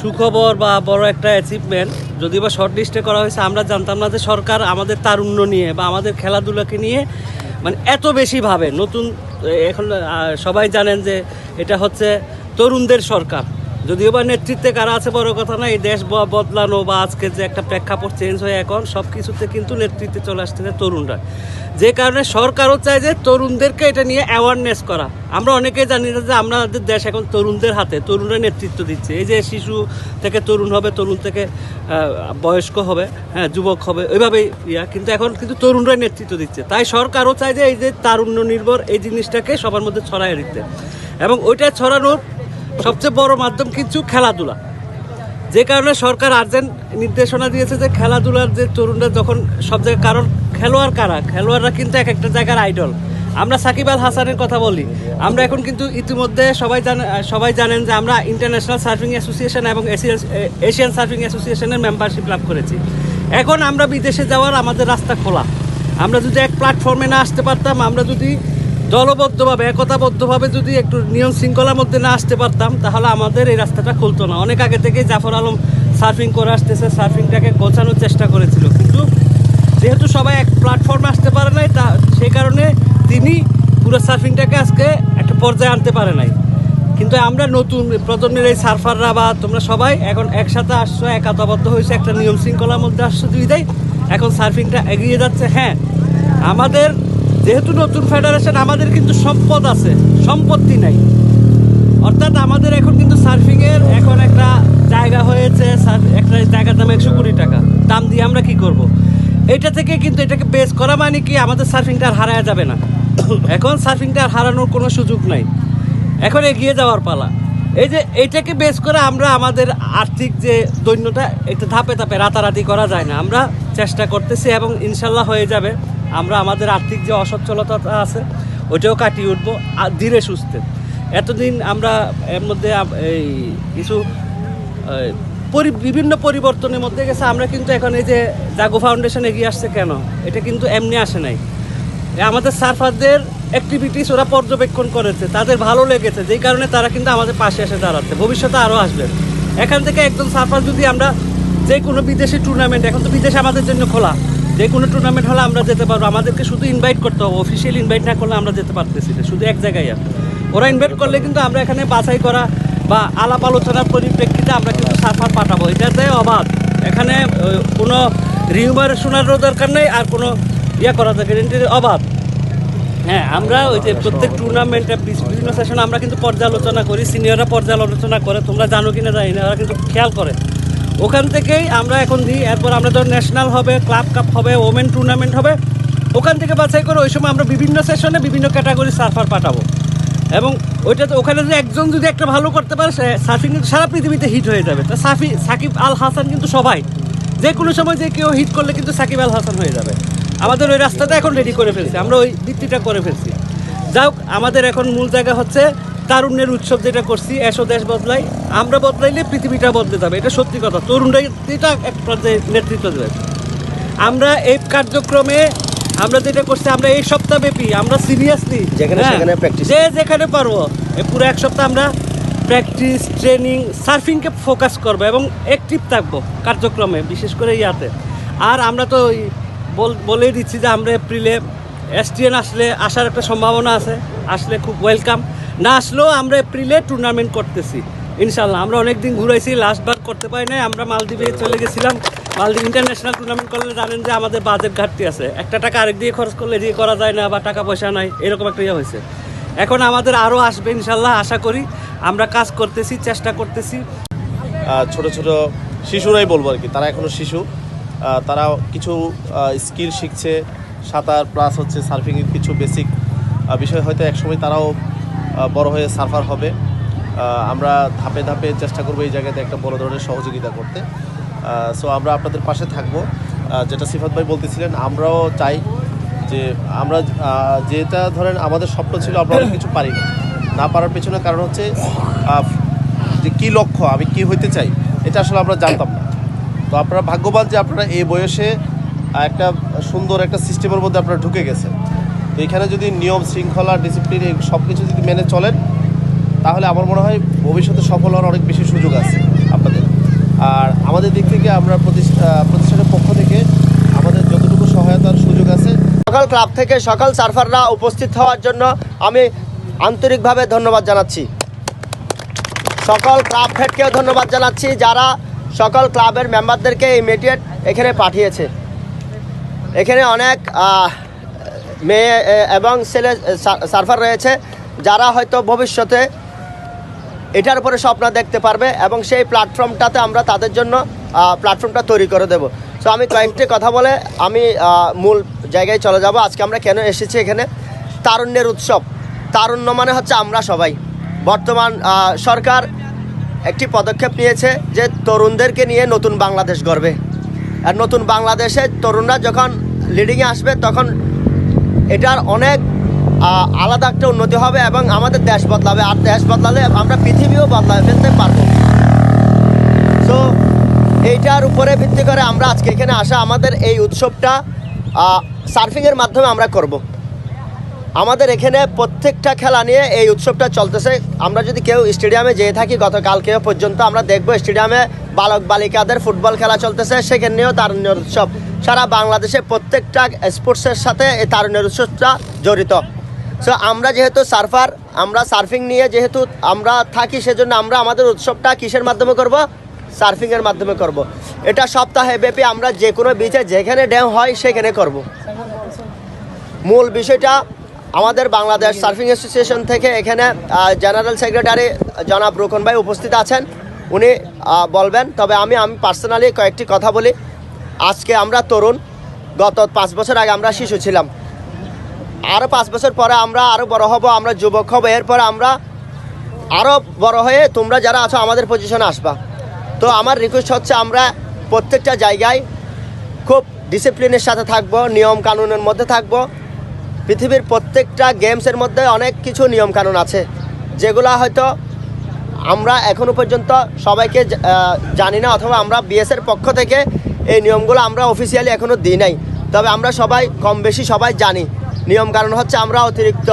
সুখবর বা বড় একটা অ্যাচিভমেন্ট যদি বা শর্ট লিস্টে করা হয়েছে আমরা জানতাম না যে সরকার আমাদের তারুণ্য নিয়ে বা আমাদের খেলাধুলাকে নিয়ে মানে এত বেশি ভাবে। নতুন এখন সবাই জানেন যে এটা হচ্ছে তরুণদের সরকার। যদিও বা নেতৃত্বে কারা আছে বড় কথা না, এই দেশ বদলানো বা আজকে যে একটা প্রেক্ষাপট চেঞ্জ হয়ে এখন, সব কিছুতে কিন্তু নেতৃত্বে চলে আসতেছে তরুণরা। যে কারণে সরকারও চায় যে তরুণদেরকে এটা নিয়ে অ্যাওয়ারনেস করা। আমরা অনেকেই জানি না যে আমাদের দেশ এখন তরুণদের হাতে, তরুণরা নেতৃত্ব দিচ্ছে। এই যে শিশু থেকে তরুণ হবে, তরুণ থেকে বয়স্ক হবে হ্যাঁ যুবক হবে ওইভাবেই ইয়া। কিন্তু এখন কিন্তু তরুণরাই নেতৃত্ব দিচ্ছে। তাই সরকারও চায় যে এই যে তারুণ্য নির্ভর এই জিনিসটাকে সবার মধ্যে ছড়াই দিতে। এবং ওইটা ছড়ানোর সবচেয়ে বড় মাধ্যম কিন্তু খেলাধুলা। যে কারণে সরকার আর্জেন্ট নির্দেশনা দিয়েছে যে খেলাধুলার যে তরুণরা যখন সব জায়গায়, কারণ খেলোয়াড় কারা? খেলোয়াড়রা কিন্তু এক একটা জায়গার আইডল। আমরা সাকিব আল হাসানের কথা বলি। আমরা এখন কিন্তু ইতিমধ্যে সবাই জানে, সবাই জানেন যে আমরা ইন্টারন্যাশনাল সার্ফিং অ্যাসোসিয়েশন এবং এশিয়ান- সার্ফিং অ্যাসোসিয়েশনের মেম্বারশিপ লাভ করেছি। এখন আমরা বিদেশে যাওয়ার আমাদের রাস্তা খোলা। আমরা যদি এক প্ল্যাটফর্মে না আসতে পারতাম, আমরা যদি দলবদ্ধভাবে, একতাবদ্ধভাবে যদি একটু নিয়ম শৃঙ্খলার মধ্যে না আসতে পারতাম, তাহলে আমাদের এই রাস্তাটা খুলতো না। অনেক আগে থেকেই জাফর আলম সার্ফিং করে আসতেছে, সার্ফিংটাকে গোছানোর চেষ্টা করেছিল। কিন্তু যেহেতু সবাই এক প্ল্যাটফর্মে আসতে পারে নাই, তা সেই কারণে তিনি পুরো সার্ফিংটাকে আজকে একটা পর্যায়ে আনতে পারে নাই। কিন্তু আমরা নতুন প্রজন্মের এই সার্ফাররা বা তোমরা সবাই এখন একসাথে আসছো, একাতাবদ্ধ হয়েছে, একটা নিয়ম শৃঙ্খলার মধ্যে আসছো দুই দেয় এখন সার্ফিংটা এগিয়ে যাচ্ছে। হ্যাঁ আমাদের যেহেতু নতুন ফেডারেশন, আমাদের কিন্তু সম্পদ আছে, সম্পত্তি নাই। অর্থাৎ আমাদের এখন কিন্তু সার্ফিংয়ের এখন একটা জায়গা হয়েছে একটা জায়গার দাম একশো কোটি টাকা। দাম দিয়ে আমরা কি করব। এটা থেকে কিন্তু এটাকে বেস করা মানে কি, আমাদের সার্ফিংটা আর হারায়া যাবে না। এখন সার্ফিংটা আর হারানোর কোনো সুযোগ নাই। এখন এগিয়ে যাওয়ার পালা। এই যে এটাকে বেস করে আমরা আমাদের আর্থিক যে দৈন্যটা একটু ধাপে ধাপে রাতারাতি করা যায় না। আমরা চেষ্টা করতেছি এবং ইনশাল্লাহ হয়ে যাবে। আমরা আমাদের আর্থিক যে অসচ্ছলতা আছে, ওইটাও কাটিয়ে উঠবো, আর ধীরে সুস্থে। এতদিন আমরা এর মধ্যে এই কিছু বিভিন্ন পরিবর্তনের মধ্যে গেছে, আমরা কিন্তু এখন এই যে জাগো ফাউন্ডেশন এগিয়ে আসছে কেন? এটা কিন্তু এমনি আসে নাই। আমাদের সার্ফারদের অ্যাক্টিভিটিস ওরা পর্যবেক্ষণ করেছে, তাদের ভালো লেগেছে, যেই কারণে তারা কিন্তু আমাদের পাশে এসে দাঁড়াচ্ছে, ভবিষ্যতে আরও আসবে। এখান থেকে একজন সার্ফার যদি আমরা যে কোনো বিদেশি টুর্নামেন্ট এখন তো বিদেশে আমাদের জন্য খোলা যে কোনো টুর্নামেন্ট হলে আমরা যেতে পারব। আমাদেরকে শুধু ইনভাইট করতে হবে। অফিসিয়াল ইনভাইট না করলে আমরা যেতে পারতেছি না। শুধু এক জায়গায় আর ওরা ইনভাইট করলে কিন্তু আমরা এখানে বাছাই করা বা আলাপ আলোচনার পরিপ্রেক্ষিতে আমরা কিন্তু সার্ফার পাঠাবো। এটাতে অবাধ। এখানে কোনো কোনো রিউমারেশনেরও দরকার নেই আর কোনো ইয়ে করা দরকার অবাধ। হ্যাঁ আমরা ওই যে প্রত্যেক টুর্নামেন্টে বিভিন্ন সেশনে আমরা কিন্তু পর্যালোচনা করি। সিনিয়ররা পর্যালোচনা করে। তোমরা জানো কিনা জানি না। ওরা কিন্তু খেয়াল করে। ওখান থেকেই আমরা এখন দিই এরপর আমরা ধর ন্যাশনাল হবে ক্লাব কাপ হবে ওমেন টুর্নামেন্ট হবে। ওখান থেকে বাছাই করে ওই সময় আমরা বিভিন্ন সেশনে বিভিন্ন ক্যাটাগরি সার্ফার পাঠাবো। এবং ওইটাতে ওখানে যদি একজন যদি একটা ভালো করতে পারে, সে সার্ফিং কিন্তু সারা পৃথিবীতে হিট হয়ে যাবে। তা সাফি, সাকিব আল হাসান কিন্তু সবাই। যে কোনো সময় যে কেউ হিট করলে কিন্তু সাকিব আল হাসান হয়ে যাবে। আমাদের ওই রাস্তাটা এখন রেডি করে ফেলছি, আমরা ওই ভিত্তিটা করে ফেলছি। যাই হোক, আমাদের এখন মূল জায়গা হচ্ছে তারুণ্যের উৎসব যেটা করছি এসো দেশ বদলাই আমরা বদলাইলে পৃথিবীটা বদলে যাবে এটা সত্যি কথা। তরুণরাই এটা এক পর্যায়ে নেতৃত্ব দেবে। আমরা এই কার্যক্রমে আমরা যেটা করছি আমরা এই সপ্তাহব্যাপী আমরা সিরিয়াসলি যেখানে সেখানে practice যে যেখানে পারব এই পুরো এক সপ্তাহ আমরা প্র্যাকটিস ট্রেনিং সার্ফিংকে ফোকাস করব এবং অ্যাক্টিভ থাকব কার্যক্রমে বিশেষ করে ইয়াতে। আর আমরা তো বল- বলেই দিচ্ছি যে আমরা এপ্রিলে এসটিএন আসলে আসার একটা সম্ভাবনা আছে আসলে খুব ওয়েলকাম না আসলেও আমরা এপ্রিলে টুর্নামেন্ট করতেছি। ইনশাল্লাহ আমরা অনেক দিন ঘুরাইছি লাস্টবার করতে পারি নাই, আমরা মালদ্বীপে চলে গেছিলাম। মালদ্বীপ ইন্টারন্যাশনাল টুর্নামেন্ট করলে জানেন যে আমাদের বাজেট ঘাটতি আছে। একটা টাকা আরেক দিয়ে খরচ করলে দিয়ে করা যায় না বা টাকা পয়সা নাই, এরকম একটা ইয়ে হয়েছে। এখন আমাদের আরও আসবে ইনশাল্লাহ আশা করি। আমরা কাজ করতেছি, চেষ্টা করতেছি। ছোট ছোট শিশুরাই বলব আর কি, তারা এখনও শিশু। তারা কিছু স্কিল শিখছে, সাঁতার প্লাস হচ্ছে সার্ফিংয়ের কিছু বেসিক বিষয় হয়তো একসময় তারাও বড় হয়ে সার্ফার হবে। আমরা ধাপে ধাপে চেষ্টা করব এই জায়গাতে একটা বড় ধরনের সহযোগিতা করতে। সো আমরা আপনাদের পাশে থাকব। যেটা সিফাত ভাই বলতেছিলেন, আমরাও চাই যে আমরা যেটা ধরেন আমাদের স্বপ্ন ছিল, আমরা অনেক কিছু পারি না না পারার পেছনে কারণ হচ্ছে যে কি লক্ষ্য, আমি কি হইতে চাই, এটা আসলে আমরা জানতাম না। তো আপনারা ভাগ্যবান যে আপনারা এই বয়সে একটা সুন্দর একটা সিস্টেমের মধ্যে আপনারা ঢুকে গেছেন। তো এখানে যদি নিয়ম, শৃঙ্খলা ডিসিপ্লিন এই সব কিছু যদি মেনে চলেন, তাহলে আমার মনে হয় ভবিষ্যতে সফল হওয়ার অনেক বেশি সুযোগ আছে আপনাদের। আর আমাদের দিক থেকে আমরা প্রতিষ্ঠা- প্রতিষ্ঠানের পক্ষ থেকে আমাদের যতটুকু সহায়তার সুযোগ আছে সকাল ক্লাব থেকে সকাল সার্ফাররা উপস্থিত হওয়ার জন্য আমি আন্তরিকভাবে ধন্যবাদ জানাচ্ছি। সকল ক্লাব হেডকেও ধন্যবাদ জানাচ্ছি, যারা সকল ক্লাবের মেম্বারদেরকে ইমিডিয়েট এখানে পাঠিয়েছে। এখানে অনেক মেয়ে এবং ছেলে সার্ফার রয়েছে, যারা হয়তো ভবিষ্যতে এটার উপরে স্বপ্ন দেখতে পারবে এবং সেই প্ল্যাটফর্মটাতে আমরা তাদের জন্য প্ল্যাটফর্মটা তৈরি করে দেব। সো আমি কয়েকটি কথা বলে, আমি মূল জায়গায় চলে যাব। আজকে আমরা কেন এসেছি এখানে? তারুণ্যের উৎসব। তারুণ্য মানে হচ্ছে আমরা সবাই। বর্তমান সরকার একটি পদক্ষেপ নিয়েছে যে তরুণদেরকে নিয়ে নতুন বাংলাদেশ গড়বে। আর নতুন বাংলাদেশে তরুণরা যখন লিডিংয়ে আসবে, তখন এটার অনেক আলাদা একটা উন্নতি হবে এবং আমাদের দেশ বদলাবে। আর দেশ বদলালে আমরা পৃথিবীও বদলায় ফেলতে পারব। সো এইটার উপরে ভিত্তি করে আমরা আজকে এখানে আসা, আমাদের এই উৎসবটা সার্ফিংয়ের মাধ্যমে আমরা করব। আমাদের এখানে প্রত্যেকটা খেলা নিয়ে এই উৎসবটা চলতেছে। আমরা যদি কেউ স্টেডিয়ামে যেয়ে থাকি গতকালকেও পর্যন্ত আমরা দেখব স্টেডিয়ামে বালক বালিকাদের ফুটবল খেলা চলতেছে, সেখানেও তারুণ্যের উৎসব সারা বাংলাদেশে প্রত্যেকটা স্পোর্টসের সাথে এই তারুণ্যের উৎসবটা জড়িত সো আমরা যেহেতু সার্ফার আমরা সার্ফিং নিয়ে যেহেতু আমরা থাকি, সেজন্য আমরা আমাদের উৎসবটা কিসের মাধ্যমে করব সার্ফিংয়ের মাধ্যমে করব। এটা সপ্তাহে ব্যাপী আমরা যে কোনো বিচে যেখানে ড্যাম হয়, সেখানে করব। মূল বিষয়টা আমাদের বাংলাদেশ সার্ফিং অ্যাসোসিয়েশন থেকে এখানে জেনারেল সেক্রেটারি জনাব রোকন ভাই উপস্থিত আছেন উনি বলবেন। তবে আমি আমি পার্সোনালি কয়েকটি কথা বলি। আজকে আমরা তরুণ, গত পাঁচ বছর আগে আমরা শিশু ছিলাম। আরও পাঁচ বছর পরে আমরা আরও বড় হব, আমরা যুবক হব। এরপরে আমরা আরও বড় হয়ে তোমরা যারা আছো আমাদের পজিশনে আসবা। তো আমার রিকোয়েস্ট হচ্ছে আমরা প্রত্যেকটা জায়গায় খুব ডিসিপ্লিনের সাথে থাকব, নিয়ম কানুনের মধ্যে থাকব। পৃথিবীর প্রত্যেকটা গেমসের মধ্যে অনেক কিছু নিয়ম কানুন আছে। যেগুলা হয়তো আমরা এখনও পর্যন্ত সবাইকে জানি না অথবা আমরা বিএসের পক্ষ থেকে এই নিয়মগুলো আমরা অফিসিয়ালি এখনও দিই নাই। তবে আমরা সবাই কম বেশি সবাই জানি। নিয়ম কারণ হচ্ছে আমরা অতিরিক্ত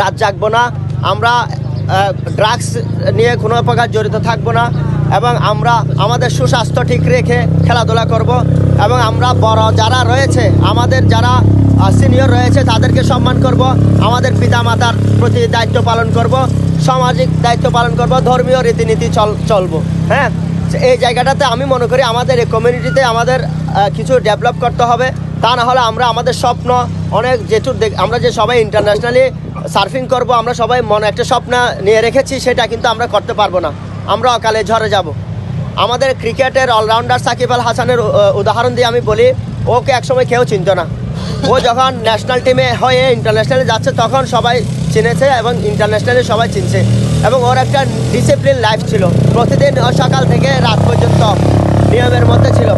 রাত জাগবো না। আমরা ড্রাগস নিয়ে কোনো প্রকার জড়িত থাকব না এবং আমরা আমাদের সুস্বাস্থ্য ঠিক রেখে খেলাধুলা করব এবং আমরা বড় যারা রয়েছে, আমাদের যারা সিনিয়র রয়েছে তাদেরকে সম্মান করব। আমাদের পিতামাতার প্রতি দায়িত্ব পালন করব। সামাজিক দায়িত্ব পালন করব, ধর্মীয় রীতিনীতি চল চলবো। হ্যাঁ? এই জায়গাটাতে আমি মনে করি আমাদের এই কমিউনিটিতে আমাদের কিছু ডেভেলপ করতে হবে। তা না হলে আমরা আমাদের স্বপ্ন অনেক দেখ আমরা যে সবাই ইন্টারন্যাশনালি সার্ফিং করব, আমরা সবাই মনে একটা স্বপ্ন নিয়ে রেখেছি, সেটা কিন্তু আমরা করতে পারব না। আমরা অকালে ঝড়ে যাব। আমাদের ক্রিকেটের অলরাউন্ডার সাকিব আল হাসানের উদাহরণ দিয়ে আমি বলি, ওকে একসময় কেউ চিনত না। ও যখন ন্যাশনাল টিমে হয়ে ইন্টারন্যাশনালে যাচ্ছে, তখন সবাই চিনেছে এবং ইন্টারন্যাশনালে সবাই চিনছে। এবং ওর একটা ডিসিপ্লিন লাইফ ছিল। প্রতিদিন সকাল থেকে রাত পর্যন্ত নিয়মের মধ্যে ছিল।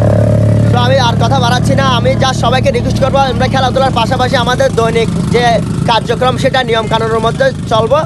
তো আমি আর কথা বাড়াচ্ছি না। আমি যা সবাইকে রিকোয়েস্ট করব, আমরা খেলাধুলার পাশাপাশি আমাদের দৈনিক যে কার্যক্রম, সেটা নিয়মকানুনের মধ্যে চলবো।